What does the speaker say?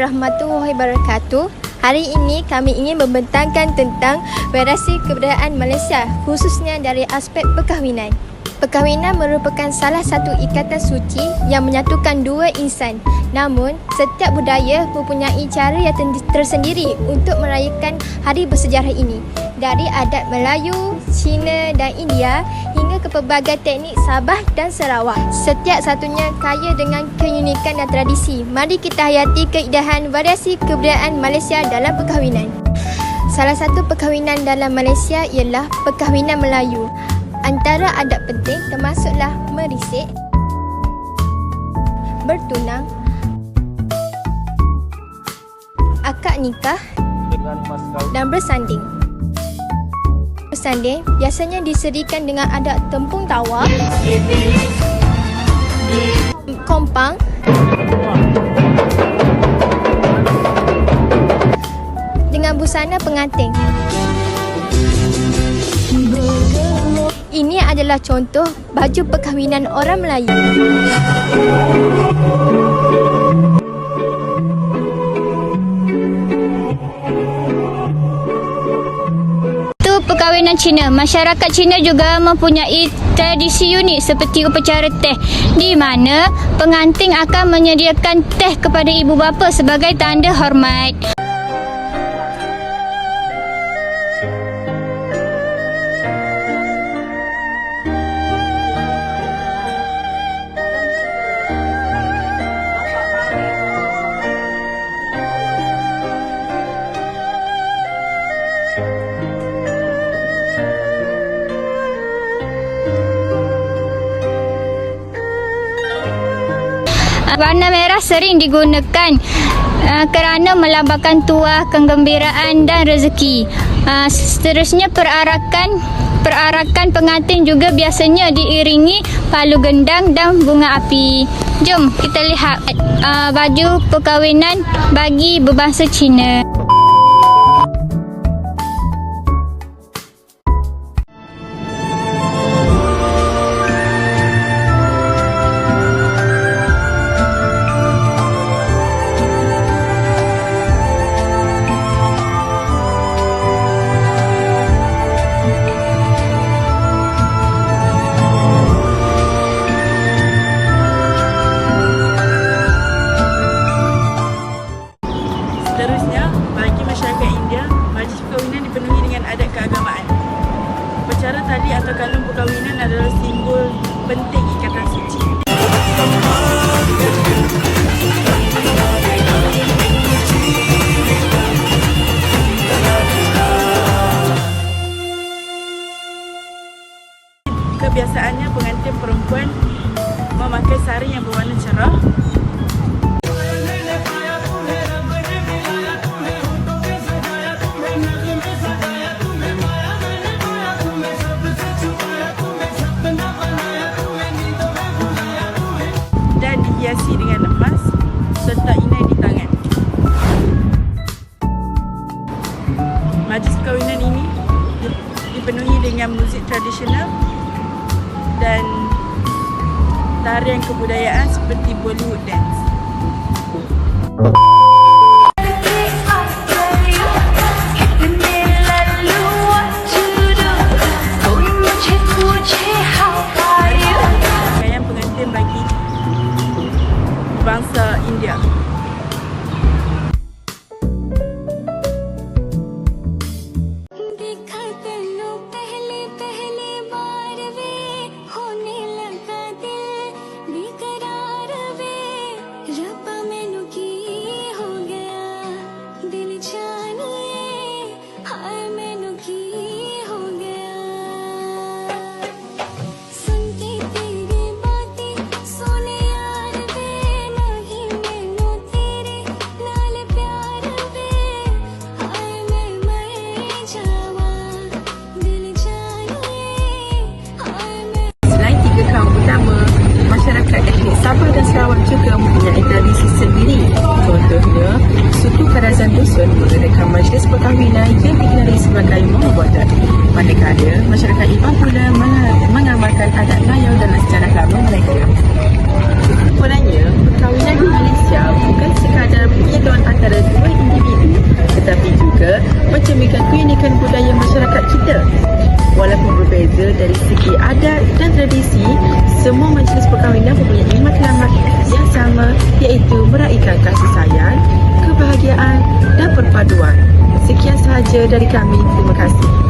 warahmatullahi wabarakatuh. Hari ini kami ingin membentangkan tentang variasi kebudayaan Malaysia khususnya dari aspek perkahwinan. Perkahwinan merupakan salah satu ikatan suci yang menyatukan dua insan. Namun, setiap budaya mempunyai cara yang tersendiri untuk merayakan hari bersejarah ini. Dari adat Melayu, Cina dan India pelbagai teknik Sabah dan Sarawak. Setiap satunya kaya dengan keunikan dan tradisi. Mari kita hayati keindahan variasi kebudayaan Malaysia dalam perkahwinan. Salah satu perkahwinan dalam Malaysia ialah perkahwinan Melayu. Antara adat penting termasuklah merisik, bertunang, akad nikah dan bersanding. Bersanding biasanya disediakan dengan adat tempung tawa, kompang, dengan busana pengantin. Ini adalah contoh baju perkahwinan orang Melayu. Perkahwinan Cina. Masyarakat Cina juga mempunyai tradisi unik seperti upacara teh di mana pengantin akan menyediakan teh kepada ibu bapa sebagai tanda hormat. Warna merah sering digunakan uh, kerana melambangkan tuah, kegembiraan dan rezeki. Uh, seterusnya perarakan perarakan pengantin juga biasanya diiringi palu gendang dan bunga api. Jom kita lihat uh, baju perkahwinan bagi berbangsa Cina. Atau kalung perkahwinan adalah simbol penting ikatan suci. Kebiasaannya pengantin perempuan memakai sari yang berwarna cerah dengan muzik tradisional dan tarian kebudayaan seperti Bollywood dance. dari segi adat dan tradisi, semua majlis perkahwinan mempunyai matlamat yang sama iaitu meraihkan kasih sayang, kebahagiaan dan perpaduan. Sekian sahaja dari kami. Terima kasih.